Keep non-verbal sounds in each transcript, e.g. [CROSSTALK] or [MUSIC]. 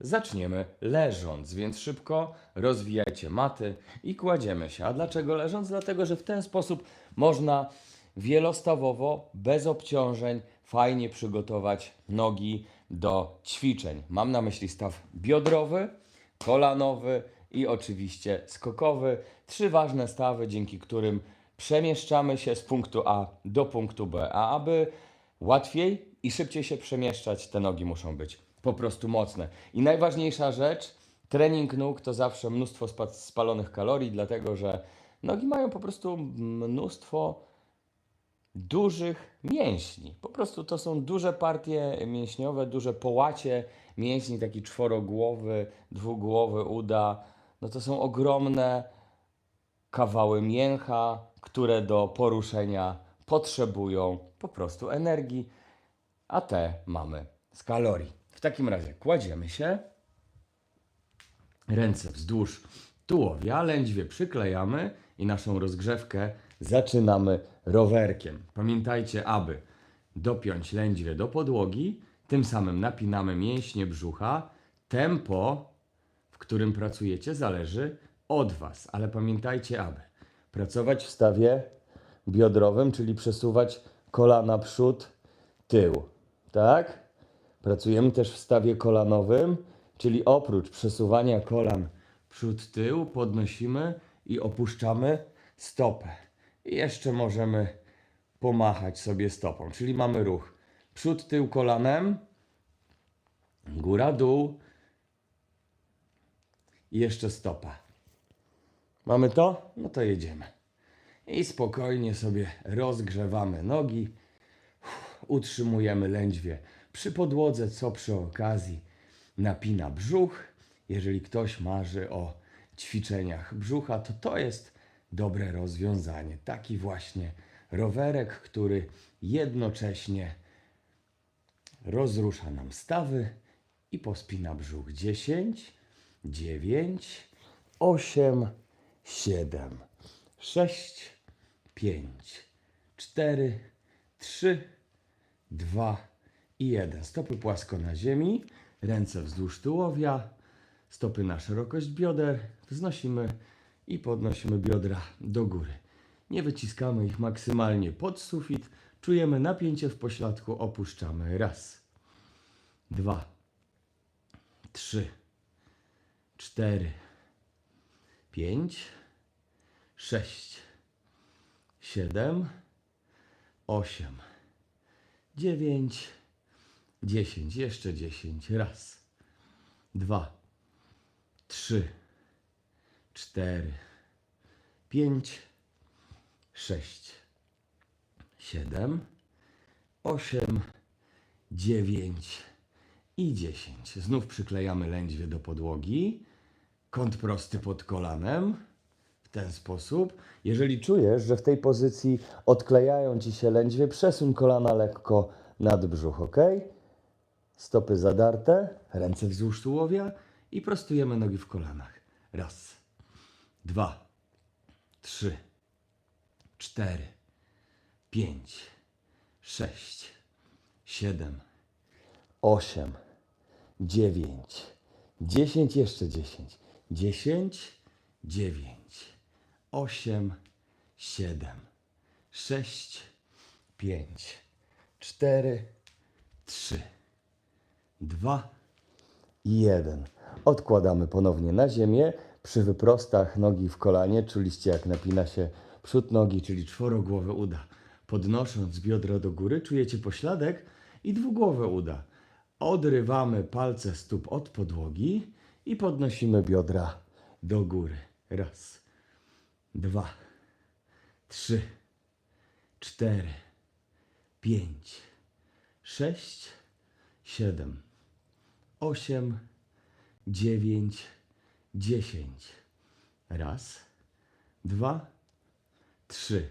Zaczniemy leżąc, więc szybko rozwijajcie maty i kładziemy się. A dlaczego leżąc? Dlatego, że w ten sposób można wielostawowo, bez obciążeń, fajnie przygotować nogi do ćwiczeń. Mam na myśli staw biodrowy, kolanowy i oczywiście skokowy. Trzy ważne stawy, dzięki którym przemieszczamy się z punktu A do punktu B. A aby łatwiej i szybciej się przemieszczać, te nogi muszą być po prostu mocne. I najważniejsza rzecz, trening nóg to zawsze mnóstwo spa- spalonych kalorii, dlatego że nogi mają po prostu mnóstwo dużych mięśni. Po prostu to są duże partie mięśniowe, duże połacie mięśni, taki czworogłowy, dwugłowy uda. No to są ogromne kawały mięcha, które do poruszenia potrzebują po prostu energii, a te mamy z kalorii. W takim razie kładziemy się, ręce wzdłuż tułowia, lędźwie przyklejamy i naszą rozgrzewkę zaczynamy rowerkiem. Pamiętajcie, aby dopiąć lędźwie do podłogi, tym samym napinamy mięśnie brzucha. Tempo, w którym pracujecie, zależy od Was, ale pamiętajcie, aby pracować w stawie biodrowym, czyli przesuwać kolana przód, tył. Tak? Pracujemy też w stawie kolanowym, czyli oprócz przesuwania kolan przód, tył, podnosimy i opuszczamy stopę. I jeszcze możemy pomachać sobie stopą, czyli mamy ruch przód, tył kolanem, góra, dół i jeszcze stopa. Mamy to? No to jedziemy. I spokojnie sobie rozgrzewamy nogi, utrzymujemy lędźwie przy podłodze, co przy okazji napina brzuch. Jeżeli ktoś marzy o ćwiczeniach brzucha, to to jest dobre rozwiązanie. Taki właśnie rowerek, który jednocześnie rozrusza nam stawy i pospina brzuch. 10, 9, 8, 7, 6, 5, 4, 3, 2 i 1. Stopy płasko na ziemi, ręce wzdłuż tułowia, stopy na szerokość bioder, wznosimy i podnosimy biodra do góry. Nie wyciskamy ich maksymalnie pod sufit, czujemy napięcie w pośladku, opuszczamy. Raz, dwa, trzy, cztery, pięć, sześć, siedem, osiem, dziewięć, dziesięć, jeszcze dziesięć. Raz, dwa, trzy, cztery, pięć, sześć, siedem, osiem, dziewięć i dziesięć. Znów przyklejamy lędźwie do podłogi. Kąt prosty pod kolanem. W ten sposób. Jeżeli czujesz, że w tej pozycji odklejają ci się lędźwie, przesuń kolana lekko nad brzuch, ok? Stopy zadarte, ręce wzdłuż tułowia i prostujemy nogi w kolanach. Raz, dwa, trzy, cztery, pięć, sześć, siedem, osiem, dziewięć, dziesięć, jeszcze dziesięć, dziesięć, dziewięć, osiem, siedem, sześć, pięć, cztery, trzy, dwa i jeden. Odkładamy ponownie na ziemię. Przy wyprostach nogi w kolanie czuliście jak napina się przód nogi, czyli czworogłowe uda. Podnosząc biodra do góry czujecie pośladek i dwugłowe uda. Odrywamy palce stóp od podłogi i podnosimy biodra do góry. Raz, dwa, trzy, cztery, pięć, sześć, siedem, osiem, dziewięć, dziesięć. Raz, dwa, trzy,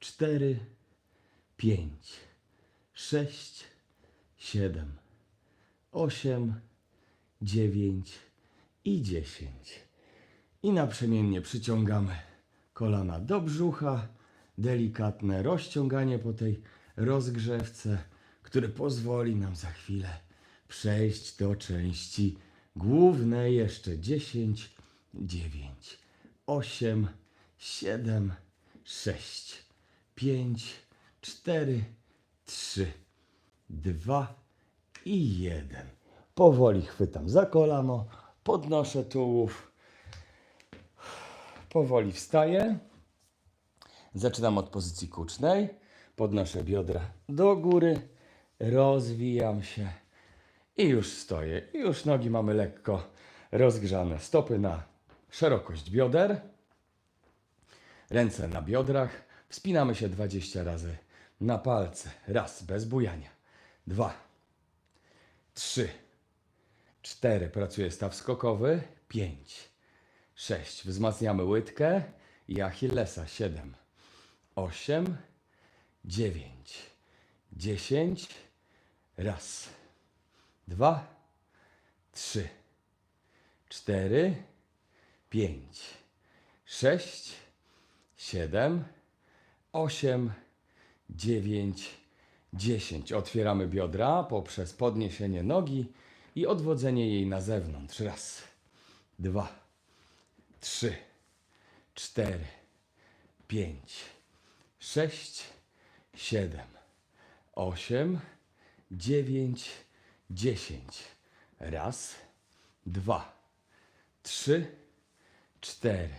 cztery, pięć, sześć, siedem, osiem, dziewięć i dziesięć. I naprzemiennie przyciągamy kolana do brzucha. Delikatne rozciąganie po tej rozgrzewce, które pozwoli nam za chwilę przejść do części głównej. Jeszcze 10, 9, 8, 7, 6, 5, 4, 3, 2 i 1. Powoli chwytam za kolano, podnoszę tułów, powoli wstaję. Zaczynam od pozycji kucznej. Podnoszę biodra do góry, rozwijam się i już stoję. I już nogi mamy lekko rozgrzane. Stopy na szerokość bioder, ręce na biodrach. Wspinamy się 20 razy na palce. Raz, bez bujania. Dwa, trzy, cztery. Pracuje staw skokowy. Pięć, sześć. Wzmacniamy łydkę i Achillesa. Siedem, osiem, dziewięć, dziesięć. Raz, dwa, trzy, cztery, pięć, sześć, siedem, osiem, dziewięć, dziesięć. Otwieramy biodra poprzez podniesienie nogi i odwodzenie jej na zewnątrz. Raz, dwa, trzy, cztery, pięć, sześć, siedem, osiem, dziewięć, dziesięć. Raz, dwa, trzy, cztery,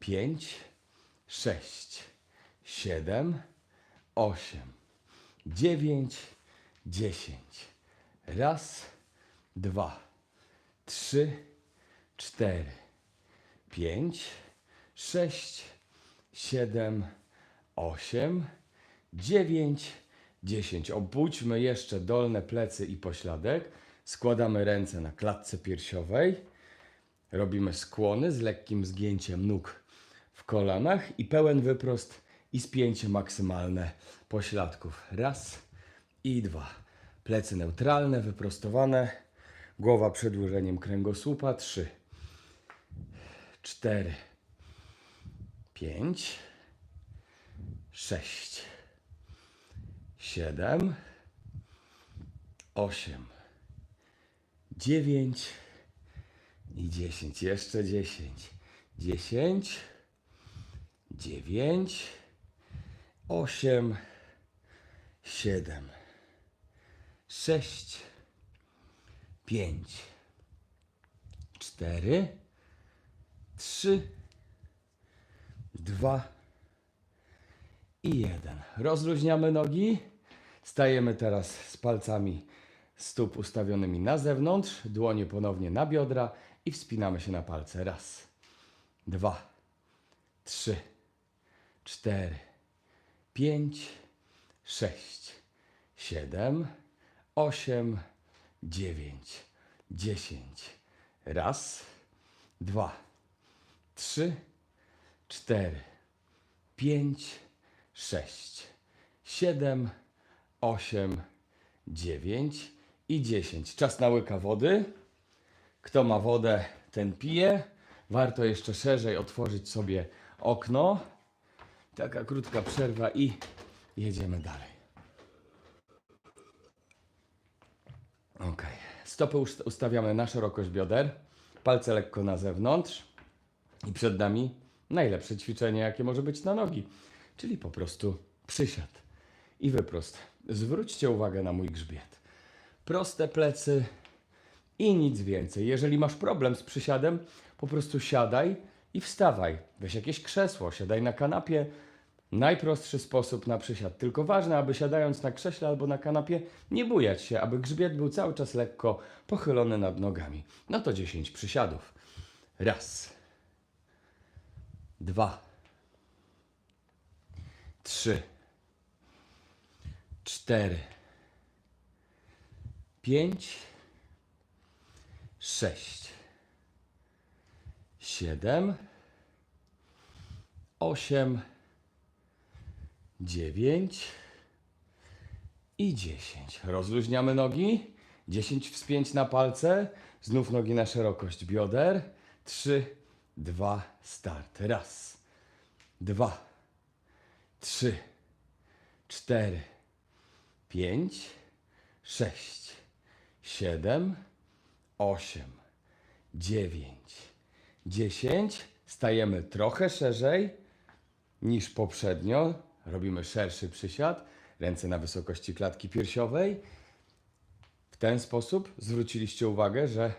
pięć, sześć, siedem, osiem, dziewięć, dziesięć. Raz, dwa, trzy, cztery, pięć, sześć, siedem, osiem, dziewięć, dziesięć. Obudźmy jeszcze dolne plecy i pośladek. Składamy ręce na klatce piersiowej. Robimy skłony z lekkim zgięciem nóg w kolanach i pełen wyprost i spięcie maksymalne pośladków. Raz i dwa. Plecy neutralne, wyprostowane. Głowa przedłużeniem kręgosłupa. Trzy, cztery, pięć, sześć, siedem, osiem, dziewięć i dziesięć. Jeszcze dziesięć. Dziesięć, dziewięć, osiem, siedem, sześć, pięć, cztery, trzy, dwa i jeden. Rozluźniamy nogi. Stajemy teraz z palcami stóp ustawionymi na zewnątrz, dłonie ponownie na biodra i wspinamy się na palce. Raz, dwa, trzy, cztery, pięć, sześć, siedem, osiem, dziewięć, dziesięć. Raz, dwa, trzy, cztery, pięć, sześć, siedem, osiem, dziewięć i dziesięć. Czas na łyka wody. Kto ma wodę, ten pije. Warto jeszcze szerzej otworzyć sobie okno. Taka krótka przerwa i jedziemy dalej. Ok. Stopy ust- ustawiamy na szerokość bioder. Palce lekko na zewnątrz. I przed nami najlepsze ćwiczenie, jakie może być na nogi. Czyli po prostu przysiad i wyprost. Zwróćcie uwagę na mój grzbiet. Proste plecy i nic więcej. Jeżeli masz problem z przysiadem, po prostu siadaj i wstawaj. Weź jakieś krzesło, siadaj na kanapie. Najprostszy sposób na przysiad. Tylko ważne, aby siadając na krześle albo na kanapie, nie bujać się, aby grzbiet był cały czas lekko pochylony nad nogami. No to 10 przysiadów. Raz. Dwa. Trzy. Cztery. Pięć. Sześć. Siedem. Osiem. Dziewięć. I dziesięć. Rozluźniamy nogi. Dziesięć wspięć na palce. Znów nogi na szerokość bioder. Trzy, dwa, start. Raz, dwa, trzy, cztery, pięć, sześć, siedem, osiem, dziewięć, dziesięć. Stajemy trochę szerzej niż poprzednio. Robimy szerszy przysiad, ręce na wysokości klatki piersiowej. W ten sposób zwróciliście uwagę, że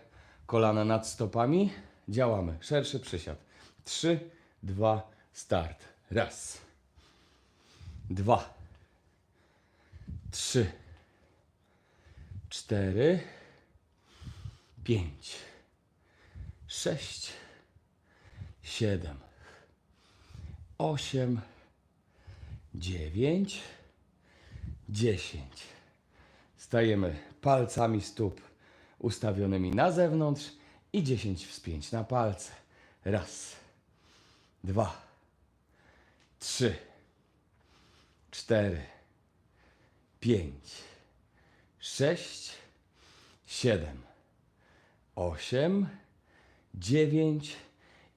kolana nad stopami. Działamy. Szerszy przysiad. Trzy, dwa, start. Raz, dwa, trzy, cztery, pięć, sześć, siedem, osiem, dziewięć, dziesięć. Stajemy palcami stóp ustawionymi na zewnątrz i 10 wspięć na palce. Raz, dwa, trzy, cztery, pięć, sześć, siedem, osiem, dziewięć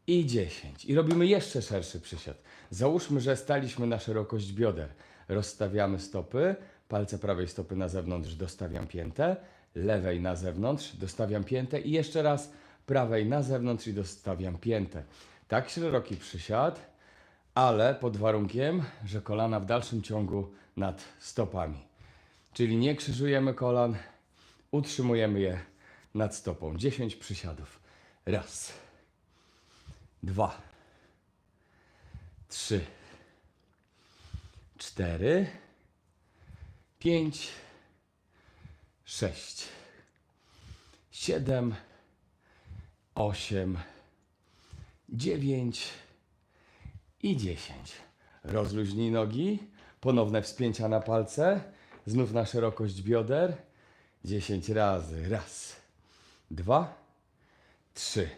i dziesięć. I robimy jeszcze szerszy przysiad. Załóżmy, że staliśmy na szerokość bioder. Rozstawiamy stopy, palce prawej stopy na zewnątrz, dostawiam piętę, lewej na zewnątrz, dostawiam piętę i jeszcze raz prawej na zewnątrz i dostawiam piętę. Tak szeroki przysiad, ale pod warunkiem, że kolana w dalszym ciągu nad stopami. Czyli nie krzyżujemy kolan, utrzymujemy je nad stopą. 10 przysiadów. Raz, dwa, trzy, cztery, pięć, sześć, siedem, osiem, dziewięć i dziesięć. Rozluźnij nogi, ponowne wspięcia na palce, znów na szerokość bioder. Dziesięć razy. Raz, dwa, trzy,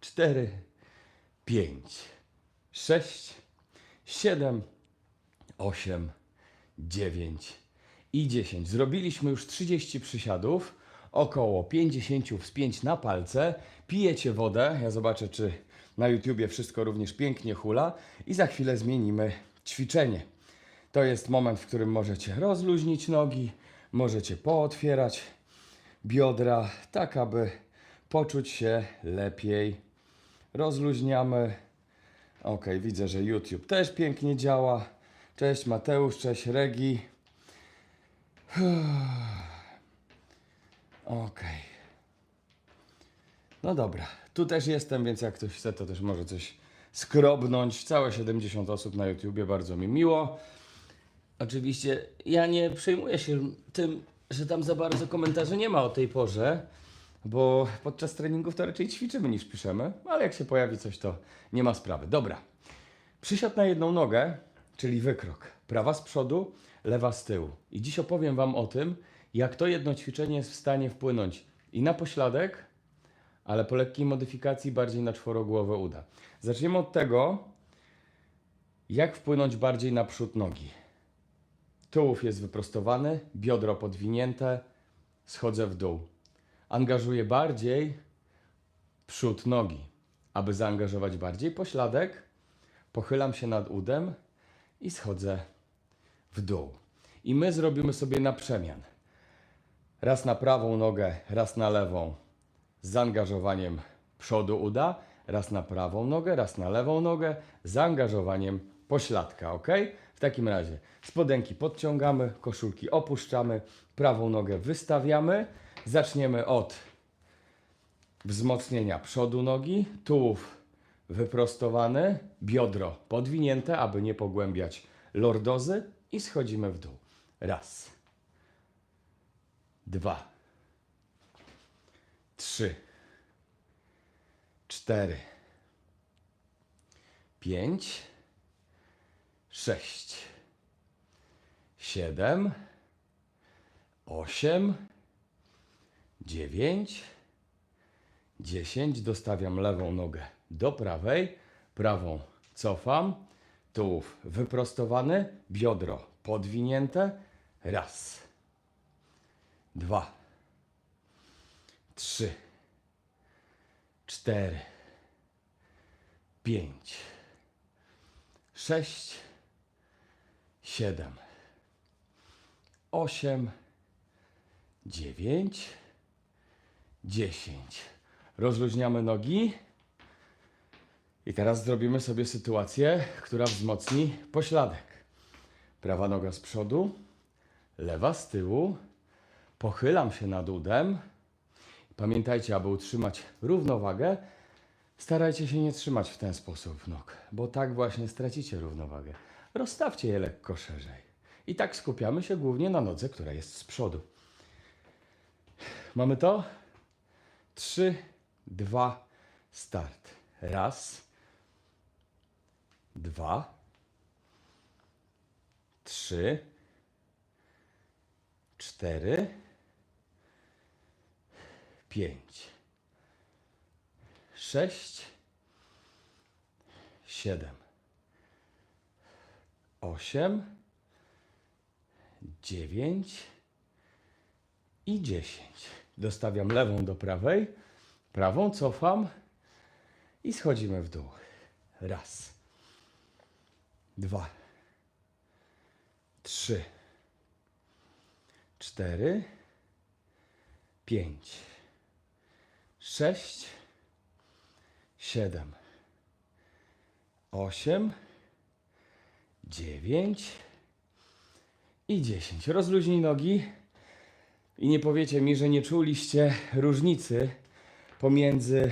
cztery, pięć, sześć, siedem, osiem, dziewięć i 10. Zrobiliśmy już 30 przysiadów, około 50 wspięć na palce. Pijecie wodę, ja zobaczę, czy na YouTubie wszystko również pięknie hula i za chwilę zmienimy ćwiczenie. To jest moment, w którym możecie rozluźnić nogi, możecie pootwierać biodra, tak aby poczuć się lepiej. Rozluźniamy. Ok, widzę, że YouTube też pięknie działa. Cześć Mateusz, cześć Regi. [SIGHS] Ok. No dobra, tu też jestem, więc jak ktoś chce, to też może coś skrobnąć. Całe 70 osób na YouTubie, bardzo mi miło. Oczywiście ja nie przejmuję się tym, że tam za bardzo komentarzy nie ma o tej porze, bo podczas treningów to raczej ćwiczymy niż piszemy, ale jak się pojawi coś, to nie ma sprawy. Dobra. Przysiad na jedną nogę, czyli wykrok. Prawa z przodu, lewa z tyłu. I dziś opowiem Wam o tym, jak to jedno ćwiczenie jest w stanie wpłynąć i na pośladek, ale po lekkiej modyfikacji bardziej na czworogłowe uda. Zaczniemy od tego, jak wpłynąć bardziej na przód nogi. Tułów jest wyprostowany, biodro podwinięte, schodzę w dół. Angażuję bardziej przód nogi. Aby zaangażować bardziej pośladek, pochylam się nad udem i schodzę w dół. I my zrobimy sobie na przemian. Raz na prawą nogę, raz na lewą z zaangażowaniem przodu uda, raz na prawą nogę, raz na lewą nogę z zaangażowaniem pośladka, ok? W takim razie spodenki podciągamy, koszulki opuszczamy, prawą nogę wystawiamy. Zaczniemy od wzmocnienia przodu nogi, tułów wyprostowany, biodro podwinięte, aby nie pogłębiać lordozy i schodzimy w dół. Raz, dwa, trzy, cztery, pięć, sześć, siedem, osiem, dziewięć, dziesięć. Dostawiam lewą nogę do prawej, prawą cofam, tułów wyprostowany, biodro podwinięte. Raz, dwa, trzy, cztery, pięć, sześć, siedem, osiem, dziewięć, dziesięć. Rozluźniamy nogi. I teraz zrobimy sobie sytuację, która wzmocni pośladek. Prawa noga z przodu, lewa z tyłu. Pochylam się nad udem. Pamiętajcie, aby utrzymać równowagę, starajcie się nie trzymać w ten sposób nóg, bo tak właśnie stracicie równowagę. Rozstawcie je lekko szerzej. I tak skupiamy się głównie na nodze, która jest z przodu. Mamy to? Trzy, dwa, start. Raz, dwa, trzy, cztery, pięć, sześć, siedem, osiem, dziewięć i dziesięć. Dostawiam lewą do prawej, prawą cofam i schodzimy w dół. Raz, dwa, trzy, cztery, pięć, sześć, siedem, osiem, dziewięć i dziesięć. Rozluźnij nogi i nie powiecie mi, że nie czuliście różnicy pomiędzy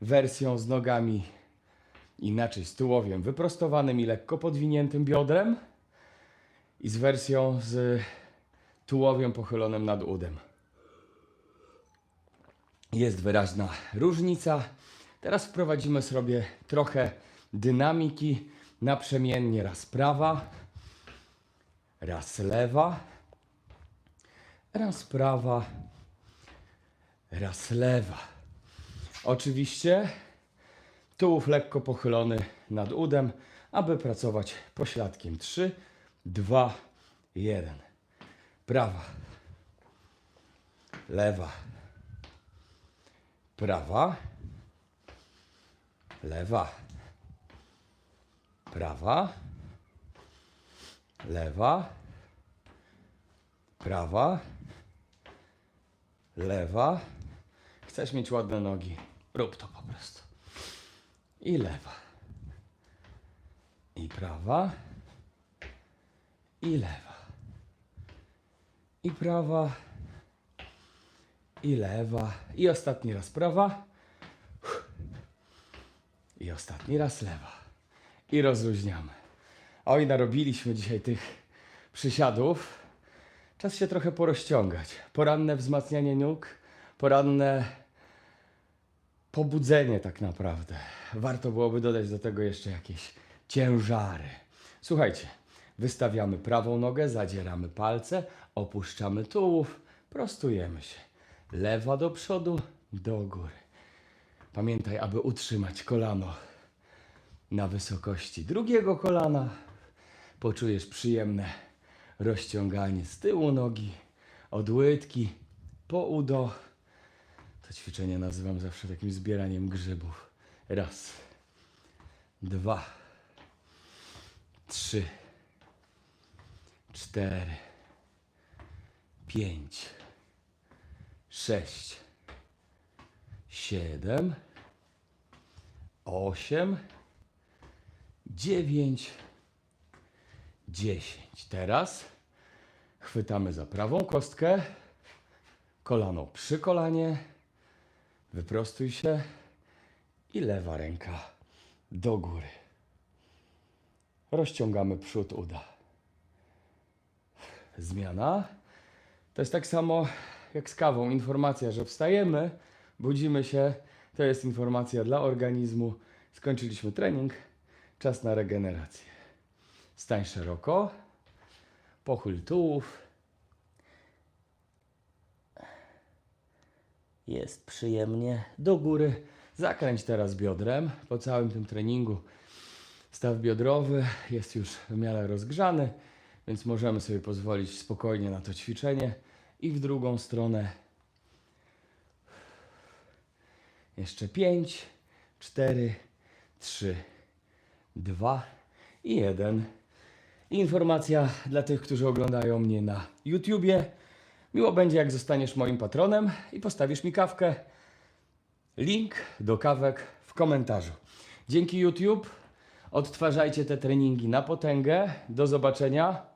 wersją z nogami inaczej, z tułowiem wyprostowanym i lekko podwiniętym biodrem i z wersją z tułowiem pochylonym nad udem. Jest wyraźna różnica. Teraz wprowadzimy sobie trochę dynamiki naprzemiennie. Raz prawa, raz lewa, raz prawa, raz lewa. Oczywiście tułów lekko pochylony nad udem, aby pracować pośladkiem. 3, 2, 1. Prawa, lewa, prawa, lewa, prawa, lewa, prawa, lewa. Chcesz mieć ładne nogi? Rób to po prostu. I lewa. I prawa. I lewa. I prawa. I lewa. I ostatni raz prawa. I ostatni raz lewa. I rozluźniamy. Oj, narobiliśmy dzisiaj tych przysiadów. Czas się trochę porozciągać. Poranne wzmacnianie nóg, poranne pobudzenie tak naprawdę. Warto byłoby dodać do tego jeszcze jakieś ciężary. Słuchajcie, wystawiamy prawą nogę, zadzieramy palce, opuszczamy tułów, prostujemy się. Lewa do przodu, do góry. Pamiętaj, aby utrzymać kolano na wysokości drugiego kolana. Poczujesz przyjemne rozciąganie z tyłu nogi, od łydki po udo. To ćwiczenie nazywam zawsze takim zbieraniem grzybów. Raz, dwa, trzy, cztery, pięć, sześć, siedem, osiem, dziewięć, dziesięć. Teraz chwytamy za prawą kostkę, kolano przy kolanie, wyprostuj się i lewa ręka do góry. Rozciągamy przód uda. Zmiana. To jest tak samo jak z kawą. Informacja, że wstajemy, budzimy się. To jest informacja dla organizmu. Skończyliśmy trening. Czas na regenerację. Stań szeroko. Pochyl tułów. Jest przyjemnie. Do góry. Zakręć teraz biodrem. Po całym tym treningu staw biodrowy jest już w miarę rozgrzany, więc możemy sobie pozwolić spokojnie na to ćwiczenie. I w drugą stronę. Jeszcze 5, 4, 3, 2 i 1. Informacja dla tych, którzy oglądają mnie na YouTubie. Miło będzie, jak zostaniesz moim patronem i postawisz mi kawkę. Link do kawek w komentarzu. Dzięki YouTube. Odtwarzajcie te treningi na potęgę. Do zobaczenia.